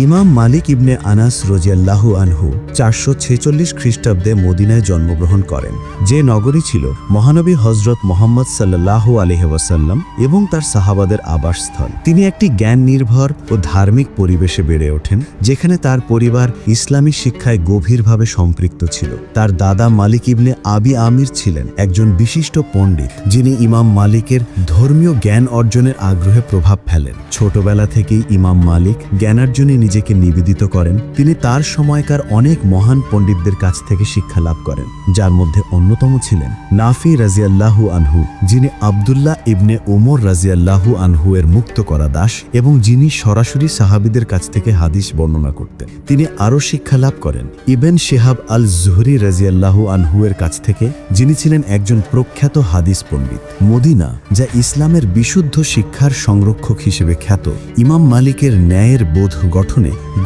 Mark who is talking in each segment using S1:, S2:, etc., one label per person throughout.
S1: ইমাম মালিক ইবনে আনাস রজিয়াল্লাহু আনহু চারশো ছেচল্লিশ খ্রিস্টাব্দে মদিনায় জন্মগ্রহণ করেন। যে নগরী ছিল মহানবী হজরত মোহাম্মদ সাল্লাহ আলহাসাল্লাম এবং তার সাহাবাদের আবাসস্থল। তিনি একটি জ্ঞান নির্ভর ও ধার্মিক পরিবেশে বেড়ে ওঠেন, যেখানে তার পরিবার ইসলামী শিক্ষায় গভীরভাবে সম্পৃক্ত ছিল। তার দাদা মালিক ইবনে আবি আমির ছিলেন একজন বিশিষ্ট পণ্ডিত, যিনি ইমাম মালিকের ধর্মীয় জ্ঞান অর্জনের আগ্রহে প্রভাব ফেলেন। ছোটবেলা থেকেই ইমাম মালিক জ্ঞানার্জনে নিজেকে নিবেদিত করেন, তিনি তার সময়কার অনেক মহান পণ্ডিতদের কাছ থেকে শিক্ষা লাভ করেন, যার মধ্যে অন্যতম ছিলেন নাফি রাজিয়াল্লাহু আনহু, যিনি আবদুল্লাহ ইবনে ওমর রাজিয়াল্লাহু আনহু এর মুক্ত করা দাস এবং যিনি সরাসরি সাহাবিদের কাছ থেকে হাদিস বর্ণনা করতেন। তিনি আরও শিক্ষা লাভ করেন। ইবেন শেহাব আল জুহরি রাজিয়াল্লাহু আনহু এর কাছ থেকে, যিনি ছিলেন একজন প্রখ্যাত হাদিস পণ্ডিত। মদিনা, যা ইসলামের বিশুদ্ধ শিক্ষার সংরক্ষক হিসেবে খ্যাত, ইমাম মালিকের ন্যায়ের বোধ গঠনে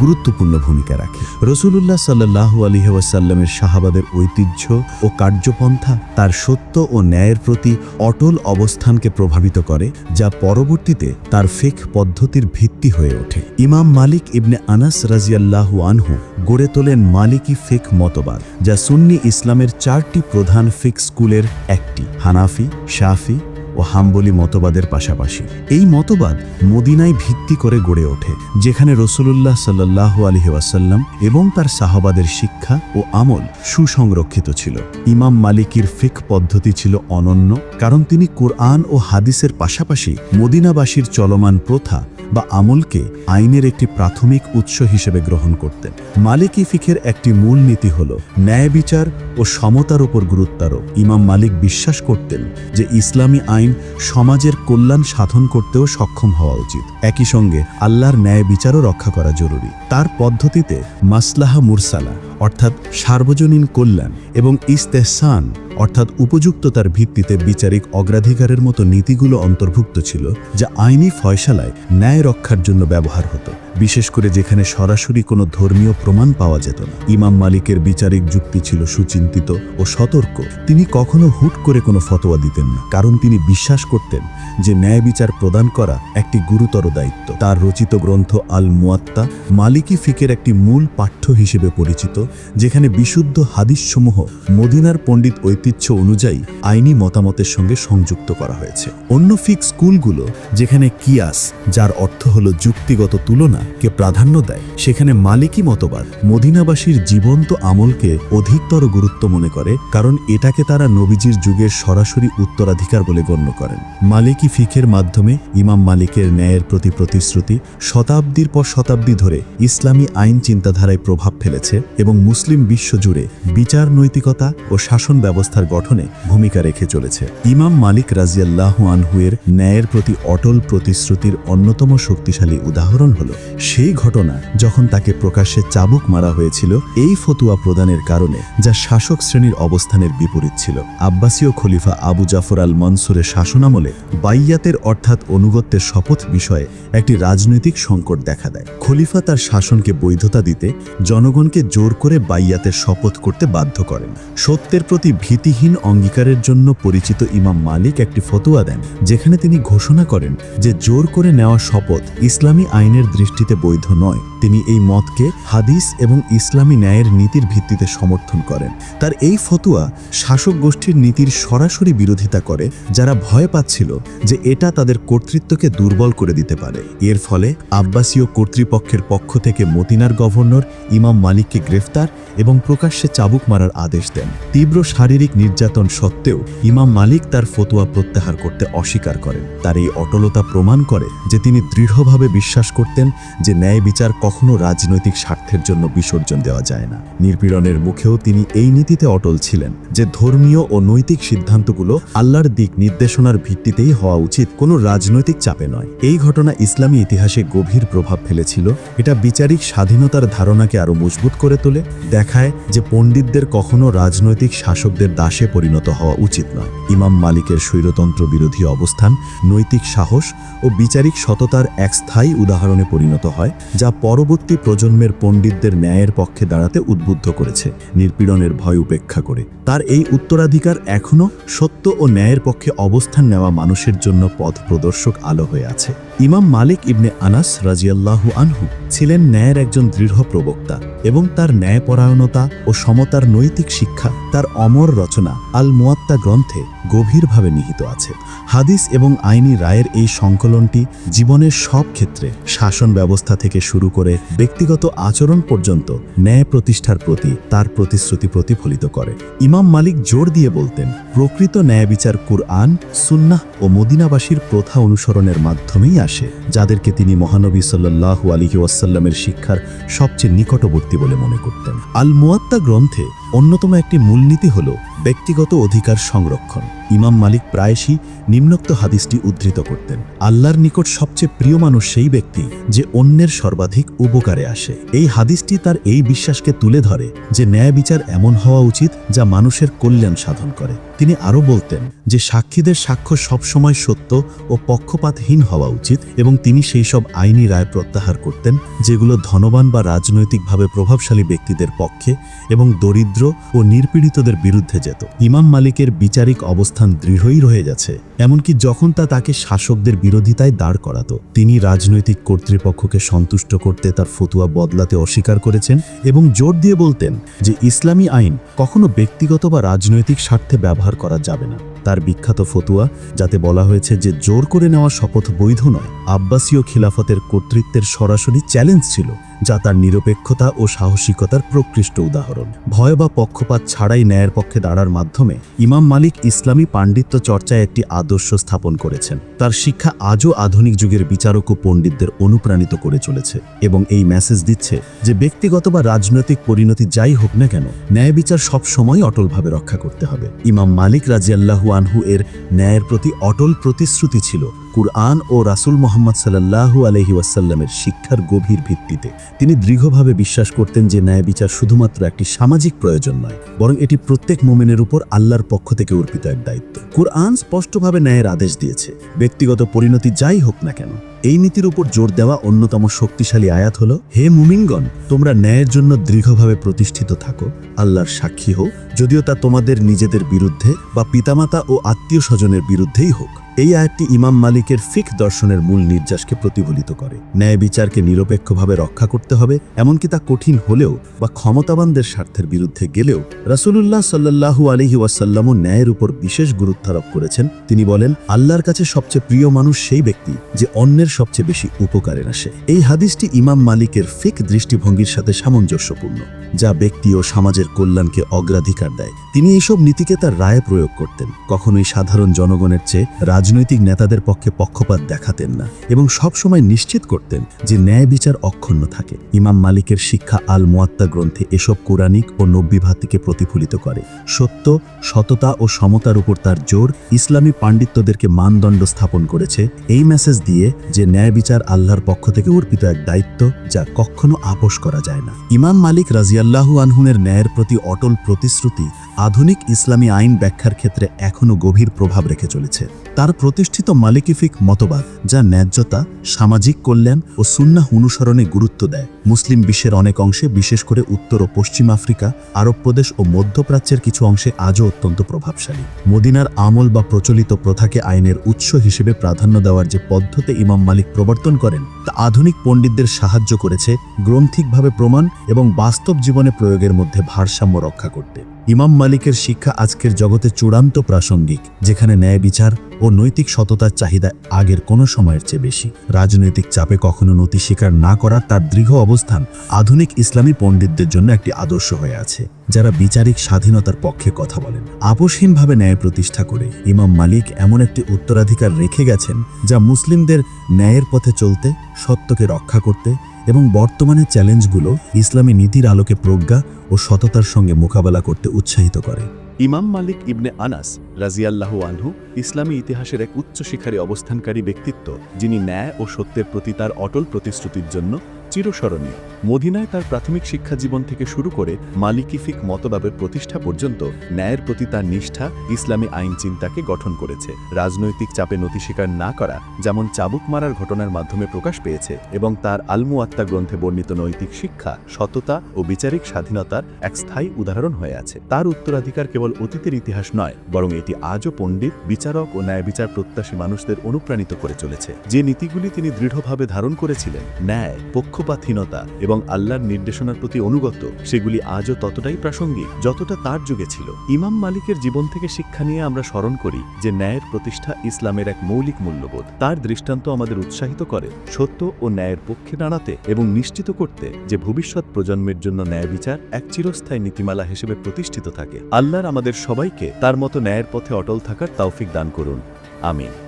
S1: গুরুত্বপূর্ণ ভূমিকা রাখে। রসুলুল্লাহ সাল্লাহু আলহি ওয়াসাল্লামের শাহাবাদের ঐতিহ্য ও কার্যপন্থা তার সত্য ও ন্যায়ের প্রতি অটল অবস্থানকে প্রভাবিত করে, যা পরবর্তীতে তার ফেক পদ্ধতির ভিত্তি হয়ে ওঠে। ইমাম মালিক ইবনে আনাস রাজিয়াল্লাহু আনহু গড়ে তোলেন মালিকি ফেক মতবাদ, যা সুন্নি ইসলামের চারটি প্রধান ফিক স্কুলের একটি, হানাফি, শাফি ও হাম্বলি মতবাদের পাশাপাশি। এই মতবাদ মদিনায় ভিত্তি করে গড়ে ওঠে, যেখানে রসুলুল্লাহ সাল্লাহ আলহি ওয়াসাল্লাম এবং তার সাহাবাদের শিক্ষা ও আমল সুসংরক্ষিত ছিল। ইমাম মালিকির ফিক পদ্ধতি ছিল অনন্য, কারণ তিনি কোরআন ও হাদিসের পাশাপাশি মদিনাবাসীর চলমান প্রথা বা আমলকে আইনের একটি প্রাথমিক উৎস হিসেবে গ্রহণ করতেন। মালিকি ফিখের একটি মূল নীতি হল ন্যায় বিচার ও সমতার উপর গুরুত্বারোপ। ইমাম মালিক বিশ্বাস করতেন যে ইসলামী আইন সমাজের কল্যাণ সাধন করতেও সক্ষম হওয়া উচিত। একই সঙ্গে আল্লাহর ন্যায় বিচারও রক্ষা করা জরুরি। তার পদ্ধতিতে মাসলাহা মুরসালা, অর্থাৎ সার্বজনীন কল্যাণ এবং ইস্তেহসান অর্থাৎ উপযুক্ততার ভিত্তিতে বিচারিক অগ্রাধিকারের মতো নীতিগুলো অন্তর্ভুক্ত ছিল যা আইনি ফয়সালায় ন্যায় রক্ষার জন্য ব্যবহার হতো। বিশেষ করে যেখানে সরাসরি কোনো ধর্মীয় প্রমাণ পাওয়া যেত না। ইমাম মালিকের বিচারিক যুক্তি ছিল সুচিন্তিত ও সতর্ক। তিনি কখনো হুট করে কোনো ফতোয়া দিতেন না, কারণ তিনি বিশ্বাস করতেন যে ন্যায় বিচার প্রদান করা একটি গুরুতর দায়িত্ব। তার রচিত গ্রন্থ আল মুয়াত্তা মালিকি ফিকের একটি মূল পাঠ্য হিসেবে পরিচিত, যেখানে বিশুদ্ধ হাদিসসমূহ মদিনার পণ্ডিত ঐতিহ্য অনুযায়ী আইনি মতামতের সঙ্গে সংযুক্ত করা হয়েছে। অন্য ফিক স্কুলগুলো, যেখানে কিয়াস, যার অর্থ হল যুক্তিগত তুলনা, কে প্রাধান্য দেয়, সেখানে মালিকি মতবাদ, মদিনাবাসীর জীবন্ত আমলকে অধিকতর গুরুত্ব মনে করে, কারণ এটাকে তারা নবীজির যুগের সরাসরি উত্তরাধিকার বলে গণ্য করেন। মালিকি ফিকের মাধ্যমে ইমাম মালিকের ন্যায়ের প্রতি প্রতিশ্রুতি শতাব্দীর পর শতাব্দী ধরে ইসলামী আইন চিন্তাধারায় প্রভাব ফেলেছে এবং মুসলিম বিশ্ব জুড়ে বিচার, নৈতিকতা ও শাসন ব্যবস্থার গঠনে ভূমিকা রেখে চলেছে। ইমাম মালিক রাজিয়াল্লাহ আনহুয়ের ন্যায়ের প্রতি অটল প্রতিশ্রুতির অন্যতম শক্তিশালী উদাহরণ হল, সেই ঘটনা যখন তাকে প্রকাশ্যে চাবুক মারা হয়েছিল, এই ফতুয়া প্রদানের কারণে, যা শাসক শ্রেণির অবস্থানের বিপরীত ছিল। আব্বাসীয় খলিফা আবু জাফর আল মনসুরের শাসনামলে বাইয়াতের অর্থাৎ অনুগত্যের শপথ বিষয়ে একটি রাজনৈতিক সংকট দেখা দেয়। খলিফা তার শাসনকে বৈধতা দিতে জনগণকে জোর করে বাইয়াতের শপথ করতে বাধ্য করেন। সত্যের প্রতি ভীতিহীন অঙ্গীকারের জন্য পরিচিত ইমাম মালিক একটি ফতোয়া দেন, যেখানে তিনি ঘোষণা করেন যে জোর করে নেওয়া শপথ ইসলামী আইনের দৃষ্টিতে বৈধ নয়। তিনি এই মতকে হাদিস এবং ইসলামী ন্যায়ের নীতির ভিত্তিতে সমর্থন করেন। তার এই ফতুয়া শাসক গোষ্ঠীর নীতির সরাসরি বিরোধিতা করে, যারা ভয় পাচ্ছিল যে এটা তাদের কর্তৃত্বকে দুর্বল করে দিতে পারে। এর ফলে আব্বাসীয় কর্তৃপক্ষের পক্ষ থেকে মতিনার গভর্নর ইমাম মালিককে গ্রেফতার এবং প্রকাশ্যে চাবুক মারার আদেশ দেন। তীব্র শারীরিক নির্যাতন সত্ত্বেও ইমাম মালিক তার ফতোয়া প্রত্যাহার করতে অস্বীকার করেন। তার এই অটলতা প্রমাণ করে যে তিনি দৃঢ়ভাবে বিশ্বাস করতেন যে ন্যায় বিচার কখনো রাজনৈতিক স্বার্থের জন্য বিসর্জন দেওয়া যায় না। নির্পীড়নের মুখেও তিনি এই নীতিতে অটল ছিলেন যে ধর্মীয় ও নৈতিক সিদ্ধান্তগুলো আল্লাহর দিক নির্দেশনার ভিত্তিতেই হওয়া উচিত কোনো রাজনৈতিক চাপে নয়। এই ঘটনা ইসলামী ইতিহাসে গভীর প্রভাব ফেলেছিল। এটা বিচারিক স্বাধীনতার ধারণাকে আরও মজবুত করে তোলে, দেখায় যে পণ্ডিতদের কখনো রাজনৈতিক শাসকদের দাসে পরিণত হওয়া উচিত নয়। ইমাম মালিকের স্বৈরতন্ত্র বিরোধী অবস্থান, নৈতিক সাহস ও বিচারিক সততার এক স্থায়ী উদাহরণে পরিণত হয়, যা পরবর্তী প্রজন্মের পণ্ডিতদের ন্যায়ের পক্ষে দাঁড়াতে উদ্বুদ্ধ করেছে। নির্পীড়নের ভয় উপেক্ষা করে। তার এই উত্তরাধিকার এখনও সত্য ও ন্যায়ের পক্ষে অবস্থান নেওয়া মানুষের জন্য পথ প্রদর্শক আলো হয়ে আছে। ইমাম মালিক ইবনে আনাস রাজিয়াল্লাহু আনহু ছিলেন ন্যায়ের একজন দৃঢ় প্রবক্তা এবং তার ন্যায়পরায়ণতা ও সমতার নৈতিক শিক্ষা তার অমর রচনা আল মুয়াত্তা গ্রন্থে গভীরভাবে নিহিত আছে। হাদিস এবং আইনি রায়ের এই সংকলনটি জীবনের সব ক্ষেত্রে শাসন ব্যবস্থা থেকে শুরু করে ব্যক্তিগত আচরণ পর্যন্ত ন্যায় প্রতিষ্ঠার প্রতি তার প্রতিশ্রুতি প্রতিফলিত করে। ইমাম মালিক জোর দিয়ে বলতেন, প্রকৃত ন্যায় বিচার কুরআন, সুন্নাহ ও মদিনাবাসীর প্রথা অনুসরণের মাধ্যমেই আসে, যাদেরকে তিনি মহানবী সাল্লাহু আলিহি ওয়াসাল্লামের শিক্ষার সবচেয়ে নিকটবর্তী বলে মনে করতেন। আল মুয়াত্তা গ্রন্থে অন্যতম একটি মূলনীতি হল ব্যক্তিগত অধিকার সংরক্ষণ। ইমাম মালিক প্রায়শই নিম্নোক্ত হাদিসটি উদ্ধৃত করতেন। আল্লাহর নিকট সবচেয়ে প্রিয় মানুষ সেই ব্যক্তি যে অন্যের সর্বাধিক উপকারে আসে। এই হাদিসটি তার এই বিশ্বাসকে তুলে ধরে যে ন্যায় বিচার এমন হওয়া উচিত যা মানুষের কল্যাণ সাধন করে। তিনি আরও বলতেন যে সাক্ষীদের সাক্ষ্য সবসময় সত্য ও পক্ষপাতহীন হওয়া উচিত এবং তিনি সেই সব আইনি রায় প্রত্যাহার করতেন যেগুলো ধনবান বা রাজনৈতিকভাবে প্রভাবশালী ব্যক্তিদের পক্ষে এবং দরিদ্র ও নির্পীড়িতদের বিরুদ্ধে যেত। ইমাম মালিকের বিচারিক অবস্থান দৃঢ়ই রয়ে গেছে, এমনকি যখন তা তাকে শাসকদের বিরোধিতায় দাঁড় করাত, তিনি রাজনৈতিক কর্তৃপক্ষকে সন্তুষ্ট করতে তার ফতুয়া বদলাতে অস্বীকার করেছেন এবং জোর দিয়ে বলতেন যে, ইসলামী আইন কখনো ব্যক্তিগত বা রাজনৈতিক স্বার্থে ব্যবহার করা যাবে না। তার বিখ্যাত ফতুয়া, যাতে বলা হয়েছে যে জোর করে নেওয়া শপথ বৈধ নয়, আব্বাসীয় খিলাফতের কর্তৃত্বের সরাসরি চ্যালেঞ্জ ছিল, যা তার নিরপেক্ষতা ও সাহসিকতার প্রকৃষ্ট উদাহরণ। ভয় বা পক্ষপাত ছাড়াই ন্যায়ের পক্ষে দাঁড়ার মাধ্যমে ইমাম মালিক ইসলামী পাণ্ডিত্য চর্চায় একটি আদর্শ স্থাপন করেছেন। তার শিক্ষা আজও আধুনিক যুগের বিচারক ও পণ্ডিতদের অনুপ্রাণিত করে চলেছে এবং এই মেসেজ দিচ্ছে যে ব্যক্তিগত বা রাজনৈতিক পরিণতি যাই হোক না কেন, ন্যায় বিচার সবসময় অটলভাবে রক্ষা করতে হবে। ইমাম মালিক রাজিয়াল্লাহু আনহু এর ন্যায়ের প্রতি অটল প্রতিশ্রুতি ছিল। কুরআন ও রাসুল মোহাম্মদ সাল্লাহু আলহি ওয়াসাল্লামের শিক্ষার গভীর ভিত্তিতে তিনি দৃঢ়ভাবে বিশ্বাস করতেন যে ন্যায় বিচার শুধুমাত্র একটি সামাজিক প্রয়োজন নয়, বরং এটি প্রত্যেক মোমেনের উপর আল্লাহর পক্ষ থেকে অর্পিত এক দায়িত্ব। কুরআন স্পষ্টভাবে ন্যায়ের আদেশ দিয়েছে, ব্যক্তিগত পরিণতি যাই হোক না কেন, এই নীতির উপর জোর দেওয়া অন্যতম শক্তিশালী আয়াত হল, হে মুমিনগণ, তোমরা ন্যায়ের জন্য দৃঢ়ভাবে প্রতিষ্ঠিত থাকো, আল্লাহর সাক্ষী হোক যদিও তা তোমাদের নিজেদের বিরুদ্ধে বা পিতামাতা ও আত্মীয় স্বজনের বিরুদ্ধেই হোক। এই আয়াতটি ইমাম মালিকের ফিক দর্শনের মূল নির্যাসকে প্রতিফলিত করে। ন্যায় বিচারকে নিরপেক্ষভাবে রক্ষা করতে হবে, এমনকি তা কঠিন হলেও বা ক্ষমতাবানদের স্বার্থের বিরুদ্ধে গেলেও রাসূলুল্লাহ সাল্লাল্লাহু আলহি ওয়াসাল্লামও ন্যায়ের উপর বিশেষ গুরুত্বারোপ করেছেন। তিনি বলেন, আল্লাহর কাছে সবচেয়ে প্রিয় মানুষ সেই ব্যক্তি যে অন্যের সবচেয়ে বেশি উপকারে আসে। এই হাদিসটি ইমাম মালিকের ফিক দৃষ্টিভঙ্গির সাথে সামঞ্জস্যপূর্ণ, যা ব্যক্তি ও সমাজের কল্যাণকে অগ্রাধিকার দেয়। তিনি এইসব নীতিকে তার রায়ে প্রয়োগ করতেন। কখনোই সাধারণ জনগণের চেয়ে রাজনৈতিক নেতাদের পক্ষে পক্ষপাত দেখাতেন না এবং সবসময় নিশ্চিত করতেন যে ন্যায় বিচার অক্ষুণ্ণ থাকে। ইমাম মালিকের শিক্ষা আল মোয়াত্তা গ্রন্থে এসব কোরআনিক ও নব্বী ভাতিকে প্রতিফলিত করে। সত্য, সততা ও সমতার উপর তার জোর ইসলামী পাণ্ডিত্যদেরকে মানদণ্ড স্থাপন করেছে। এই মেসেজ দিয়ে যে ন্যায় বিচার আল্লাহর পক্ষ থেকে অর্পিত এক দায়িত্ব যা কখনো আপোষ করা যায় না। ইমাম মালিক রাজিয়াল্লাহু আনহুনের ন্যায়ের প্রতি অটল প্রতিশ্রুতি আধুনিক ইসলামী আইন ব্যাখ্যার ক্ষেত্রে এখনও গভীর প্রভাব রেখে চলেছে। তার প্রতিষ্ঠিত মালিকিফিক মতবাদ, যা ন্যায্যতা, সামাজিক কল্যাণ ও সুন্নাহ অনুসরণে গুরুত্ব দেয়। মুসলিম বিশ্বের অনেক অংশে, বিশেষ করে উত্তর ও পশ্চিম আফ্রিকা, আরব প্রদেশ ও মধ্যপ্রাচ্যের কিছু অংশে আজও অত্যন্ত প্রভাবশালী। মদিনার আমল বা প্রচলিত প্রথাকে আইনের উৎস হিসেবে প্রাধান্য দেওয়ার যে পদ্ধতি ইমাম মালিক প্রবর্তন করেন, তা আধুনিক পণ্ডিতদের সাহায্য করেছে, গ্রন্থিকভাবে প্রমাণ এবং বাস্তব জীবনে প্রয়োগের মধ্যে ভারসাম্য রক্ষা করতে। ইমাম মালিকের শিক্ষা আজকের জগতে চূড়ান্ত প্রাসঙ্গিক, যেখানে ন্যায় বিচার ও নৈতিক সততার চাহিদা আগের কোনো সময়ের চেয়ে বেশি। রাজনৈতিক চাপে কখনো নতি স্বীকার না করার তার দৃঢ় অবস্থান আধুনিক ইসলামী পণ্ডিতদের জন্য একটি আদর্শ হয়ে আছে, যারা বিচারিক স্বাধীনতার পক্ষে কথা বলেন। আপোষহীনভাবে ন্যায় প্রতিষ্ঠা করে ইমাম মালিক এমন একটি উত্তরাধিকার রেখে গেছেন, যা মুসলিমদের ন্যায়ের পথে চলতে, সত্যকে রক্ষা করতে এবং বর্তমানে চ্যালেঞ্জগুলো ইসলামী নীতির আলোকে প্রজ্ঞা ও সততার সঙ্গে মোকাবেলা করতে উৎসাহিত করে।
S2: ইমাম মালিক ইবনে আনাস রাজিয়াল্লাহ আনহু ইসলামী ইতিহাসের এক উচ্চ শিখারে অবস্থানকারী ব্যক্তিত্ব যিনি ন্যায় ও সত্যের প্রতি তার অটল প্রতিশ্রুতির জন্য চিরস্মরণীয়। মদিনায় তার প্রাথমিক শিক্ষা জীবন থেকে শুরু করে মালিকিফিক মতবাবের প্রতিষ্ঠা পর্যন্ত ন্যায়ের প্রতি তার নিষ্ঠা ইসলামী আইন চিন্তাকে গঠন করেছে। রাজনৈতিক চাপে নতি স্বীকার না করা যেমন চাবুক মারার ঘটনার মাধ্যমে প্রকাশ পেয়েছে এবং তার আলমুয়াত্তা গ্রন্থে বর্ণিত নৈতিক শিক্ষা, সততা ও বিচারিক স্বাধীনতার এক স্থায়ী উদাহরণ হয়ে আছে। তার উত্তরাধিকার কেবল অতীতের ইতিহাস নয়, বরং এটি আজও পণ্ডিত, বিচারক ও ন্যায় বিচার প্রত্যাশী মানুষদের অনুপ্রাণিত করে চলেছে। যে নীতিগুলি তিনি দৃঢ়ভাবে ধারণ করেছিলেন, ন্যায় পক্ষপাতহীনতা এবং আল্লাহর নির্দেশনার প্রতি অনুগত, সেগুলি আজও ততটাই প্রাসঙ্গিক, যতটা তার যুগে ছিল। ইমাম মালিকের জীবন থেকে শিক্ষা নিয়ে আমরা স্মরণ করি যে ন্যায়ের প্রতিষ্ঠা ইসলামের এক মৌলিক মূল্যবোধ। তার দৃষ্টান্ত আমাদের উৎসাহিত করে সত্য ও ন্যায়ের পক্ষে দাঁড়াতে এবং নিশ্চিত করতে যে ভবিষ্যৎ প্রজন্মের জন্য ন্যায় বিচার এক চিরস্থায়ী নীতিমালা হিসেবে প্রতিষ্ঠিত থাকে। আল্লাহর আমাদের সবাইকে তার মতো ন্যায়ের পথে অটল থাকার তৌফিক দান করুন। আমিন।